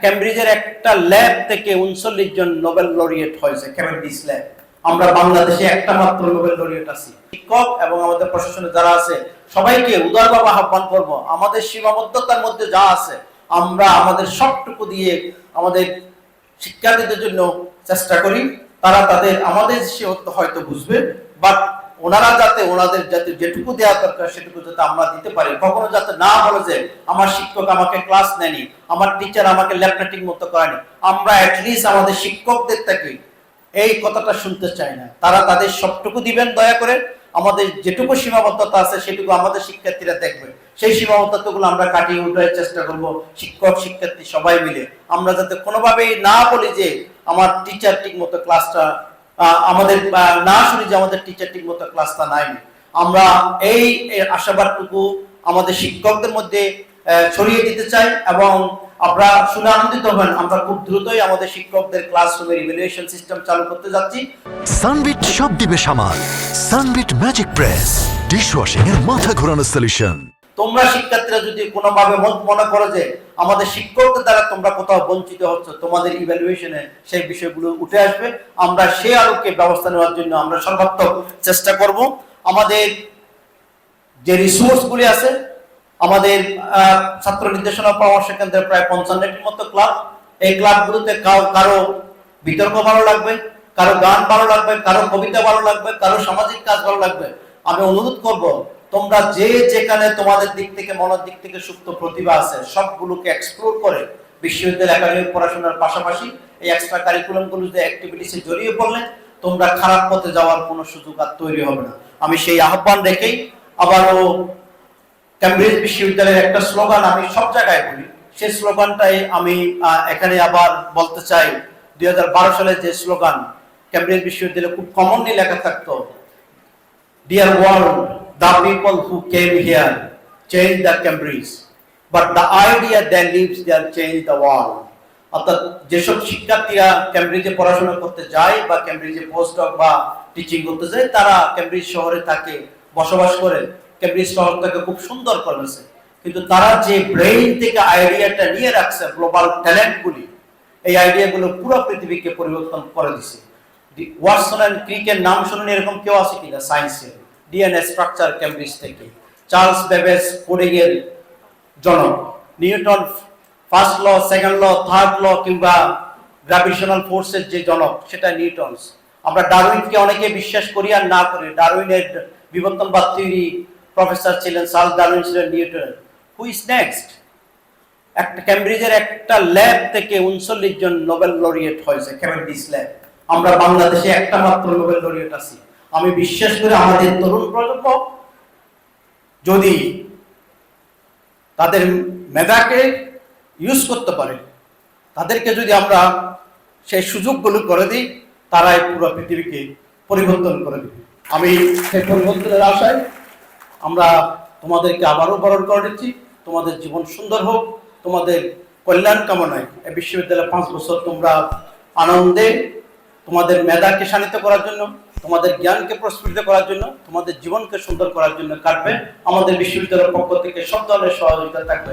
ক্যামব্রিজের একটা ল্যাব থেকে উনচল্লিশ জন নোবেল লরিয়েট হয়েছে ক্যামব্রিজ ল্যাব আমরা বাংলাদেশে একটা মাত্র নোবেল লরিয়েট আছি। শিক্ষক এবং আমাদের প্রশাসনে যারা আছে, সবাইকে উদারভাবে আহ্বান করব। আমাদের সীমাবদ্ধতার মধ্যে যা আছে, আমরা আমাদের সবটুকু দিয়ে আমাদের শিক্ষার্থীদের জন্য চেষ্টা করি। তারা তাদের আমাদের সে হয়তো বুঝবে বাট ওনারা যাতে ওনাদের যাতে যেটুকু দেওয়া দরকার সেটুকু যাতে আমরা দিতে পারি। কখনো যাতে না বলে যে, আমার শিক্ষক আমাকে ক্লাস নেয়নি, আমার টিচার আমাকে ল্যাপটপিং মতো করেনি আমরা অ্যাটলিস্ট আমাদের শিক্ষকদের থেকে এই কথাটা শুনতে চাই না। তারা তাদের সবটুকু দিবেন দয়া করে। আমাদের যেটুকু সীমাবদ্ধতা আছে, সেটুকু আমাদের শিক্ষার্থীরা দেখবে। সেই সীমাবদ্ধতাগুলো আমরা কাটিয়ে উঠার চেষ্টা করব, শিক্ষক, শিক্ষার্থী সবাই মিলে। আমরা যাতে কোনোভাবেই না বলি যে, আমার টিচার ঠিক মতো ক্লাসটা আমাদের না শুনি যে আমাদের টিচার ঠিক মতো ক্লাসটা নাই আমরা এই আশাবাদটুকু আমাদের শিক্ষকদের মধ্যে ছড়িয়ে দিতে চাই এবং আমরা শুনে আনন্দিত হবেন আমরা খুব দ্রুতই আমাদের শিক্ষকদের ক্লাসরুমের ইভ্যালুয়েশন সিস্টেম চালু করতে যাচ্ছি। সানবিট সব দিবে সামাল। সানবিট ম্যাজিক প্রেস ডিশওয়াশিং এর মাথা ঘোরানো সলিউশন তোমরা শিক্ষার্থীরা যদি কোনোভাবে মনে করো যে আমাদের শিক্ষকদের দ্বারা তোমরা কোথাও বঞ্চিত হচ্ছ, তোমাদের ইভ্যালুয়েশনে সেই বিষয়গুলো উঠে আসবে। আমরা সেই আলোকে ব্যবস্থা নেওয়ার জন্য আমরা সর্বাত্মক চেষ্টা করব। আমাদের যে রিসোর্সগুলি আছে, আমাদের ছাত্র নির্দেশনা পরামর্শ কেন্দ্রের প্রায় পঞ্চান্নটির মতো ক্লাব এই ক্লাবগুলোতে কারও বিতর্ক ভালো লাগবে, কারও গান ভালো লাগবে, কারও কবিতা ভালো লাগবে, কারও সামাজিক কাজ ভালো লাগবে। আমি অনুরোধ করব তোমরা যে যেখানে তোমাদের দিক থেকে মনের দিক থেকে সুপ্ত প্রতিভা আছে, সবগুলোকে এক্সপ্লোর করে বিশ্ববিদ্যালয় একাডেমিক পড়াশোনার পাশাপাশি এই এক্সট্রা কারিকুলাম গুলোতে অ্যাক্টিভিটিসে জড়িয়ে পড়লে তোমরা খারাপ পথে যাওয়ার কোনো সুযোগ আর তৈরি হবে না। আমি সেই আহ্বান রেখেই আবারও ক্যামব্রিজ বিশ্ববিদ্যালয়ের একটা স্লোগান আমি সব জায়গায় বলি। সেই স্লোগানটাই আমি এখানে আবার বলতে চাই, দুই সালে যে স্লোগান ক্যামব্রিজ বিশ্ববিদ্যালয়ে খুব কমনলি লেখা থাকতো dear world the people who came here change the Cambridge but the idea that lives there change the world অর্থাৎ যেসব শিক্ষার্থীরা ক্যামব্রিজে পড়াশোনা করতে যায় বা ক্যামব্রিজে পোস্ট বা টিচিং করতে যায়, তারা ক্যামব্রিজ শহরে থাকে, বসবাস করে। ক্যামব্রিজ শহরটাকে খুব সুন্দর করেছে কিন্তু তারা যে ব্রেইন থেকে আইডিয়াটা নিয়ে রাখছে গ্লোবাল ট্যালেন্টগুলি এই আইডিয়াগুলো পুরো পৃথিবীকে পরিবর্তন করে দিছে। ওয়াটসন অ্যান্ড ক্রিকের নাম শুনুন এরকম কেউ আছে কিনা? সায়েন্সের ডিএনএ স্ট্রাকচার ক্যামব্রিজ থেকে। চার্লস বেবেস কোডিং এর জনক Newton first law second law third law কিংবা গ্রাভিটেশনাল ফোর্সের যে জনক, সেটা নিউটনস। আমরা ডারউইনকে অনেকে বিশ্বাস করি আর না করি। ডারউইনের বিবর্তনবাদ থিওরি প্রফেসর ছিলেন চার্লস ডারউইন, ছিলেন নিউটন। হু ইজ নেক্সট একটা ক্যামব্রিজের একটা ল্যাব থেকে উনচল্লিশ জন নোবেল লরিয়েট হয়েছে ক্যামব্রিজ ল্যাব আমরা বাংলাদেশে একটা মাত্র নোবেল লরিয়েট আছি। আমি বিশ্বাস করি আমাদের তরুণ প্রজন্ম যদি তাদের মেধাকে ইউজ করতে পারে, তাদেরকে যদি আমরা সেই সুযোগগুলো করে দিই, তারাই পুরো পৃথিবীকে পরিবর্তন করে দেবে। আমি সেই পরিবর্তনের আশায় আমরা তোমাদেরকে আবারও বরণ করে দিচ্ছি। তোমাদের জীবন সুন্দর হোক, তোমাদের কল্যাণ কামনায় এই বিশ্ববিদ্যালয়ে পাঁচ বছর তোমরা আনন্দে তোমাদের মেধাকে শানিত করার জন্য তোমাদের জ্ঞানকে প্রস্ফুটিত করার জন্য, তোমাদের জীবনকে সুন্দর করার জন্য কাটবে আমাদের বিশ্ববিদ্যালয়ের পক্ষ থেকে সব ধরনের সহযোগিতা থাকবে।